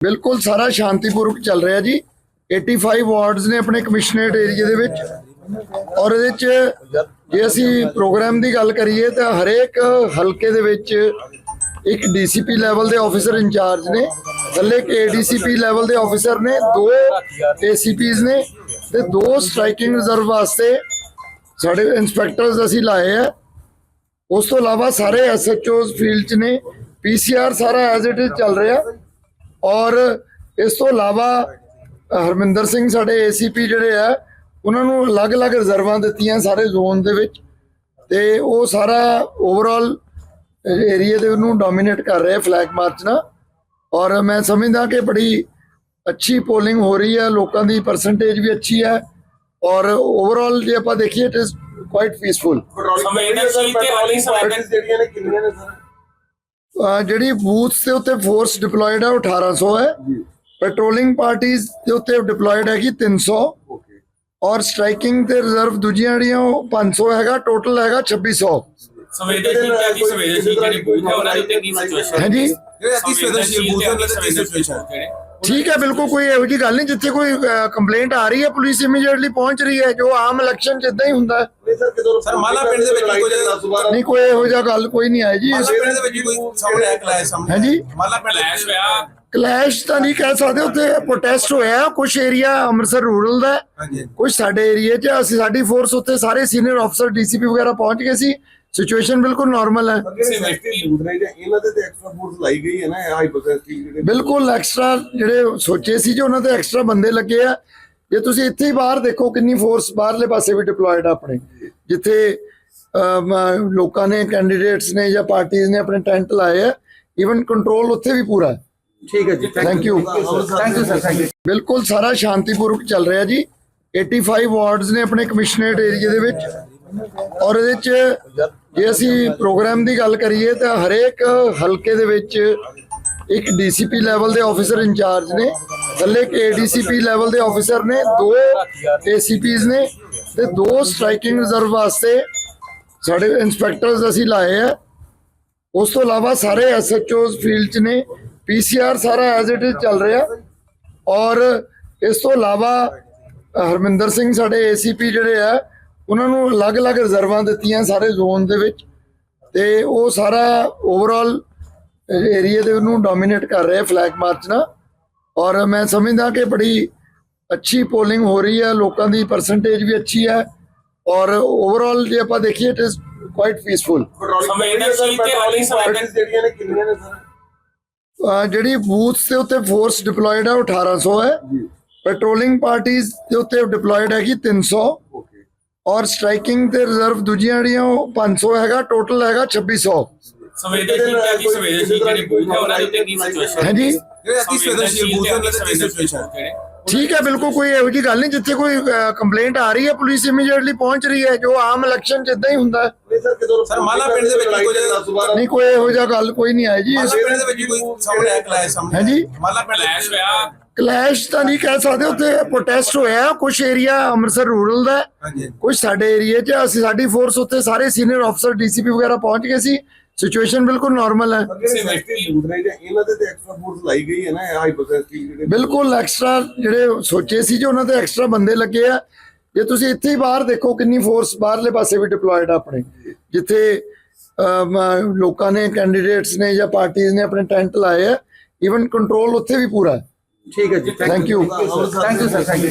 ਬਿਲਕੁਲ ਸਾਰਾ ਸ਼ਾਂਤੀਪੂਰਵਕ ਚੱਲ ਰਿਹਾ ਜੀ। 85 ਵਾਰਡਸ ਨੇ ਆਪਣੇ ਕਮਿਸ਼ਨਰੇਟ ਏਰੀਆ ਦੇ ਵਿੱਚ। ਔਰ ਇਹਦੇ ਚ ਜੇ ਅਸੀਂ ਪ੍ਰੋਗਰਾਮ ਦੀ ਗੱਲ ਕਰੀਏ ਤਾਂ ਹਰੇਕ ਹਲਕੇ ਦੇ ਵਿੱਚ ਇੱਕ ਡੀਸੀਪੀ ਲੈਵਲ ਦੇ ਆਫੀਸਰ ਇੰਚਾਰਜ ਨੇ, ਥੱਲੇ ਇੱਕ ਏਡੀਸੀਪੀ ਲੈਵਲ ਦੇ ਆਫੀਸਰ ਨੇ, ਦੋ ਏਸੀਪੀਜ਼ ਨੇ ਤੇ ਦੋ ਸਟ੍ਰਾਈਕਿੰਗ ਰਿਜ਼ਰਵ ਵਾਸਤੇ ਸਾਡੇ ਇਨਸਪੈਕਟਰਸ ਅਸੀਂ ਲਾਏ ਆ। ਉਸ ਤੋਂ ਇਲਾਵਾ ਸਾਰੇ ਐਸਐਚਓਜ਼ ਫੀਲਡ 'ਚ ਨੇ। ਪੀਸੀਆਰ ਸਾਰਾ ਐਜ਼ ਇਟ ਇਜ਼ ਚੱਲ ਰਿਹਾ। ਔਰ ਇਸ ਤੋਂ ਇਲਾਵਾ ਹਰਮਿੰਦਰ ਸਿੰਘ ਸਾਡੇ ਏਸੀਪੀ ਜਿਹੜੇ ਆ ਉਹਨਾਂ ਨੂੰ ਅਲੱਗ-ਅਲੱਗ ਰਿਜ਼ਰਵਾਂ ਦਿੱਤੀਆਂ ਸਾਰੇ ਜ਼ੋਨ ਦੇ ਵਿੱਚ ਤੇ ਉਹ ਸਾਰਾ ਓਵਰਆਲ ਏਰੀਆ ਦੇ ਉਹਨੂੰ ਡੋਮੀਨੇਟ ਕਰ ਰਿਹਾ ਫਲੈਗ ਮਾਰਚ ਨਾਲ। ਔਰ ਮੈਂ ਸਮਝਦਾ ਕਿ ਬੜੀ ਅੱਛੀ ਪੋਲਿੰਗ ਹੋ ਰਹੀ ਹੈ ਲੋਕਾਂ ਦੀ ਪਰਸੈਂਟੇਜ ਵੀ ਅੱਛੀ ਹੈ ਔਰ ਓਵਰਆਲ ਜੇ ਆਪਾਂ ਦੇਖੀਏ ਇਟ ਇਜ਼ ਕੁਆਇਟ ਪੀਸਫੁਲ ਸੰਵੇਦਨਸ਼ੀਲ ਤੇ ਹਾਲੀ ਸੰਵੇਦਨ ਜਿਹੜੀਆਂ ਨੇ ਕਿੰਨੀਆਂ ਨੇ ਸਰ ਜਿਹੜੀ ਬੂਥਸ ਦੇ ਉੱਤੇ ਫੋਰਸ ਡਿਪਲੋਇਡ ਹੈ ਉਹ 1800 ਹੈ। ਪੈਟਰੋਲਿੰਗ ਪਾਰਟੀਆਂ ਦੇ ਉੱਤੇ ਡਿਪਲੋਇਡ ਹੈਗੀ 300 ਓਕੇ ਔਰ ਸਟ੍ਰਾਈਕਿੰਗ ਤੇ ਰਿਜ਼ਰਵ ਦੂਜੀਆਂ ਜਿਹੜੀਆਂ ਉਹ 500 ਹੈਗਾ ਟੋਟਲ ਹੈਗਾ 2600 ਸੰਵੇਦਨਸ਼ੀਲ ਤੇ ਅਤੀ ਸੰਵੇਦਨਸ਼ੀਲ ਜਿਹੜੇ ਬੂਥ ਹੈ ਉਹਨਾਂ ਦੇ ਉੱਤੇ ਕੀ ਸਿਚੁਏਸ਼ਨ ਹਾਂਜੀ। ਜਿਹੜੇ ਅਤੀ ਸੰਵੇਦਨਸ਼ੀਲ ਬੂਥ ਉਹਨਾਂ ਦੇ ਕੀ ਸਿਚੁਏਸ਼ਨ ਠੀਕ ਹੈ ਬਿਲਕੁਲ ਕੋਈ ਇਹੋ ਜਿਹੀ ਗੱਲ ਨਹੀਂ ਜਿੱਥੇ ਕੋਈ ਕੰਪਲੇਂਟ ਆ ਰਹੀ ਹੈ ਪੁਲਿਸ ਇਮੀਡੀਏਟਲੀ ਪਹੁੰਚ ਰਹੀ ਹੈ ਜੋ ਆਮ ਇਲੈਕਸ਼ਨ ਚ ਇਦਾਂ ਹੀ ਹੁੰਦਾ ਹੈ। ਸਰ ਮਾਲਾ ਪਿੰਡ ਦੇ ਵਿੱਚ ਕੋਈ ਜਿਹੜਾ ਨਹੀਂ ਕੋਈ ਇਹੋ ਜਿਹਾ ਗੱਲ ਕੋਈ ਨਹੀਂ ਆਈ ਜੀ। ਮਾਲਾ ਪਿੰਡ ਦੇ ਵਿੱਚ ਕੋਈ ਸਾਹਮਣੇ ਆਇਆ ਕਲਾਸ ਸਾਹਮਣੇ ਹਾਂਜੀ ਮਾਲਾ ਪਿੰਡ ਕਲੈਸ਼ ਹੋਇਆ। ਕਲੈਸ਼ ਤਾਂ ਨਹੀਂ ਕਹਿ ਸਕਦੇ ਉੱਥੇ ਪ੍ਰੋਟੈਸਟ ਹੋਇਆ ਕੁਝ ਏਰੀਆ ਅੰਮ੍ਰਿਤਸਰ ਰੂਰਲ ਦਾ। ਕੁਝ ਸਾਡੇ ਏਰੀਏ 'ਚ ਅਸੀਂ ਸਾਡੀ ਫੋਰਸ ਉੱਤੇ ਸਾਰੇ ਸੀਨੀਅਰ ਅਫਸਰ ਡੀਸੀਪੀ ਵਗੈਰਾ ਪਹੁੰਚ ਗਏ ਸੀ। ਸਿਚੁਏਸ਼ਨ ਬਿਲਕੁਲ ਨਾਰਮਲ ਹੈ। ਬੂਥ ਨੇ ਜਾਂ ਇਹਨਾਂ ਦੇ ਤੇ ਐਕਸਟਰਾ ਫੋਰਸ ਲਾਈ ਗਈ ਹੈ ਨਾ ਹਾਈਪੋਥੈਸਿਸ ਜਿਹੜੇ ਬਿਲਕੁਲ ਐਕਸਟਰਾ ਜਿਹੜੇ ਸੋਚੇ ਸੀ ਜੋ ਉਹਨਾਂ ਤੇ ਐਕਸਟਰਾ ਬੰਦੇ ਲੱਗੇ ਆ ਜੇ ਤੁਸੀਂ ਇੱਥੇ ਹੀ ਬਾਹਰ ਦੇਖੋ ਕਿੰਨੀ ਫੋਰਸ ਬਾਹਰਲੇ ਪਾਸੇ ਵੀ ਡਿਪਲੋਇਡ ਆ ਆਪਣੇ। ਜਿੱਥੇ ਲੋਕਾਂ ਨੇ ਕੈਂਡੀਡੇਟਸ ਨੇ ਜਾਂ ਪਾਰਟੀਆਂ ਨੇ ਆਪਣੇ ਟੈਂਟ ਲਾਏ ਆ ਈਵਨ ਕੰਟਰੋਲ ਉੱਥੇ ਵੀ ਪੂਰਾ ਹੈ। ਠੀਕ ਹੈ ਜੀ। Thank you thank you sir thank you ਬਿਲਕੁਲ ਸਾਰਾ ਸ਼ਾਂਤੀਪੂਰਵਕ ਚੱਲ ਰਿਹਾ ਜੀ। 85 ਵਾਰਡਸ ਨੇ ਆਪਣੇ ਕਮਿਸ਼ਨਰੇਟ ਏਰੀਆ ਦੇ ਵਿੱਚ। ਔਰ ਇਹਦੇ ਚ ਜੇ ਅਸੀਂ ਪ੍ਰੋਗਰਾਮ ਦੀ ਗੱਲ ਕਰੀਏ ਤਾਂ ਹਰੇਕ ਹਲਕੇ ਦੇ ਵਿੱਚ ਇੱਕ ਡੀਸੀਪੀ ਲੈਵਲ ਦੇ ਆਫੀਸਰ ਇੰਚਾਰਜ ਨੇ। ਥੱਲੇ ਇੱਕ ਏਡੀਸੀਪੀ ਲੈਵਲ ਦੇ ਆਫੀਸਰ ਨੇ, ਦੋ ਏਸੀਪੀਜ਼ ਨੇ ਤੇ ਦੋ ਸਟ੍ਰਾਈਕਿੰਗ ਰਿਜ਼ਰਵ ਵਾਸਤੇ ਸਾਡੇ ਇਨਸਪੈਕਟਰਸ ਅਸੀਂ ਲਾਏ ਆ। ਉਸ ਤੋਂ ਇਲਾਵਾ ਸਾਰੇ ਐਸਐਚਓਜ਼ ਫੀਲਡ 'ਚ ਨੇ ਪੀਸੀਆਰ ਸਾਰਾ ਐਜ਼ ਇਟ ਇਜ਼ ਚੱਲ ਰਿਹਾ। ਔਰ ਇਸ ਤੋਂ ਇਲਾਵਾ ਹਰਮਿੰਦਰ ਸਿੰਘ ਸਾਡੇ ਏਸੀਪੀ ਜਿਹੜੇ ਆ, ਉਹਨਾਂ ਨੂੰ ਅਲੱਗ-ਅਲੱਗ ਰਿਜ਼ਰਵਾਂ ਦਿੱਤੀਆਂ ਸਾਰੇ ਜ਼ੋਨ ਦੇ ਵਿੱਚ ਤੇ ਉਹ ਸਾਰਾ ਓਵਰਆਲ ਏਰੀਆ ਦੇ ਉਹਨੂੰ ਡੋਮੀਨੇਟ ਕਰ ਰਿਹਾ ਫਲੈਗ ਮਾਰਚ ਨਾਲ। ਔਰ ਮੈਂ ਸਮਝਦਾ ਕਿ ਬੜੀ ਅੱਛੀ ਪੋਲਿੰਗ ਹੋ ਰਹੀ ਹੈ ਲੋਕਾਂ ਦੀ ਪਰਸੈਂਟੇਜ ਵੀ ਅੱਛੀ ਹੈ ਔਰ ਓਵਰਆਲ ਜੇ ਆਪਾਂ ਦੇਖੀਏ ਇਟ ਇਜ਼ ਕੁਆਇਟ ਪੀਸਫੁਲ ਜਿਹੜੀ ਬੂਥਸ ਦੇ ਉੱਤੇ ਫੋਰਸ ਡਿਪਲੋਇਡ ਹੈ ਉਹ 1800 ਹੈ। ਪੈਟਰੋਲਿੰਗ ਪਾਰਟੀਆਂ ਦੇ ਉੱਤੇ ਡਿਪਲੋਇਡ ਹੈਗੀ 300 ਓਕੇ ਔਰ ਸਟ੍ਰਾਈਕਿੰਗ ਤੇ ਰਿਜ਼ਰਵ ਦੂਜੀਆਂ ਜਿਹੜੀਆਂ ਉਹ 500 ਹੈਗਾ। ਟੋਟਲ ਹੈਗਾ 2600 ਸੰਵੇਦਨਸ਼ੀਲ ਤੇ ਅਤੀ ਸੰਵੇਦਨਸ਼ੀਲ ਜਿਹੜੇ ਬੂਥ ਹੈ ਉਹਨਾਂ ਦੇ ਉੱਤੇ ਕੀ ਸਿਚੁਏਸ਼ਨ ਹਾਂਜੀ। ਜਿਹੜੇ ਅਤੀ ਸੰਵੇਦਨਸ਼ੀਲ ਬੂਥ ਉਹਨਾਂ ਦੇ ਕੀ ਸਿਚੁਏਸ਼ਨ ਠੀਕ ਹੈ ਬਿਲਕੁਲ ਕੋਈ ਇਹੋ ਜਿਹੀ ਗੱਲ ਨਹੀਂ ਜਿੱਥੇ ਕੋਈ ਕੰਪਲੇਂਟ ਆ ਰਹੀ ਹੈ ਪੁਲਿਸ ਇਮੀਡੀਏਟਲੀ ਪਹੁੰਚ ਰਹੀ ਹੈ ਜੋ ਆਮ ਇਲੈਕਸ਼ਨ ਚ ਇਦਾਂ ਹੀ ਹੁੰਦਾ ਹੈ। ਨਹੀਂ ਸਰ ਕਿਦੋਂ ਸਰ ਮਾਲਾ ਪਿੰਡ ਦੇ ਵਿੱਚ ਕੋਈ ਜਿਹੜਾ ਨਹੀਂ ਕੋਈ ਇਹੋ ਜਿਹਾ ਗੱਲ ਕੋਈ ਨਹੀਂ ਆਈ ਜੀ। ਮਾਲਾ ਪਿੰਡ ਦੇ ਵਿੱਚ ਕੋਈ ਸਾਹਮਣੇ ਆਇਆ ਕਲਾਸ ਸਾਹਮਣੇ ਹਾਂਜੀ ਮਾਲਾ ਪਿੰਡ ਕਲੈਸ਼ ਹੋਇਆ। ਕਲੈਸ਼ ਤਾਂ ਨਹੀਂ ਕਹਿ ਸਕਦੇ ਉੱਥੇ ਪ੍ਰੋਟੈਸਟ ਹੋਇਆ ਕੁਝ ਏਰੀਆ ਅੰਮ੍ਰਿਤਸਰ ਰੂਰਲ ਦਾ ਕੁਝ ਸਾਡੇ ਏਰੀਏ 'ਚ ਅਸੀਂ ਸਾਡੀ ਫੋਰਸ ਉੱਤੇ ਸਾਰੇ ਸੀਨੀਅਰ ਅਫਸਰ ਡੀਸੀਪੀ ਵਗੈਰਾ ਪਹੁੰਚ ਗਏ ਸੀ। ਸਿਚੁਏਸ਼ਨ ਬਿਲਕੁਲ ਨਾਰਮਲ ਹੈ। ਜਿਹੜੇ ਬੂਥ ਨੇ ਜਾਂ ਇਹਨਾਂ ਦੇ ਤੇ ਐਕਸਟਰਾ ਫੋਰਸ ਲਾਈ ਗਈ ਹੈ ਨਾ ਹਾਈਪੋਥੈਸਿਸ ਜਿਹੜੇ ਬਿਲਕੁਲ ਐਕਸਟਰਾ ਜਿਹੜੇ ਸੋਚੇ ਸੀ ਜੋ ਉਹਨਾਂ ਤੇ ਐਕਸਟਰਾ ਬੰਦੇ ਲੱਗੇ ਆ। ਜੇ ਤੁਸੀਂ ਇੱਥੇ ਹੀ ਬਾਹਰ ਦੇਖੋ ਕਿੰਨੀ ਫੋਰਸ ਬਾਹਰਲੇ ਪਾਸੇ ਵੀ ਡਿਪਲੋਇਡ ਆ ਆਪਣੇ। ਜਿੱਥੇ ਲੋਕਾਂ ਨੇ ਕੈਂਡੀਡੇਟਸ ਨੇ ਜਾਂ ਪਾਰਟੀਆਂ ਨੇ ਆਪਣੇ ਟੈਂਟ ਲਾਏ ਆ। ਈਵਨ ਕੰਟਰੋਲ ਉੱਥੇ ਵੀ ਪੂਰਾ ਹੈ। ਠੀਕ ਹੈ ਜੀ। Thank you thank you sir thank you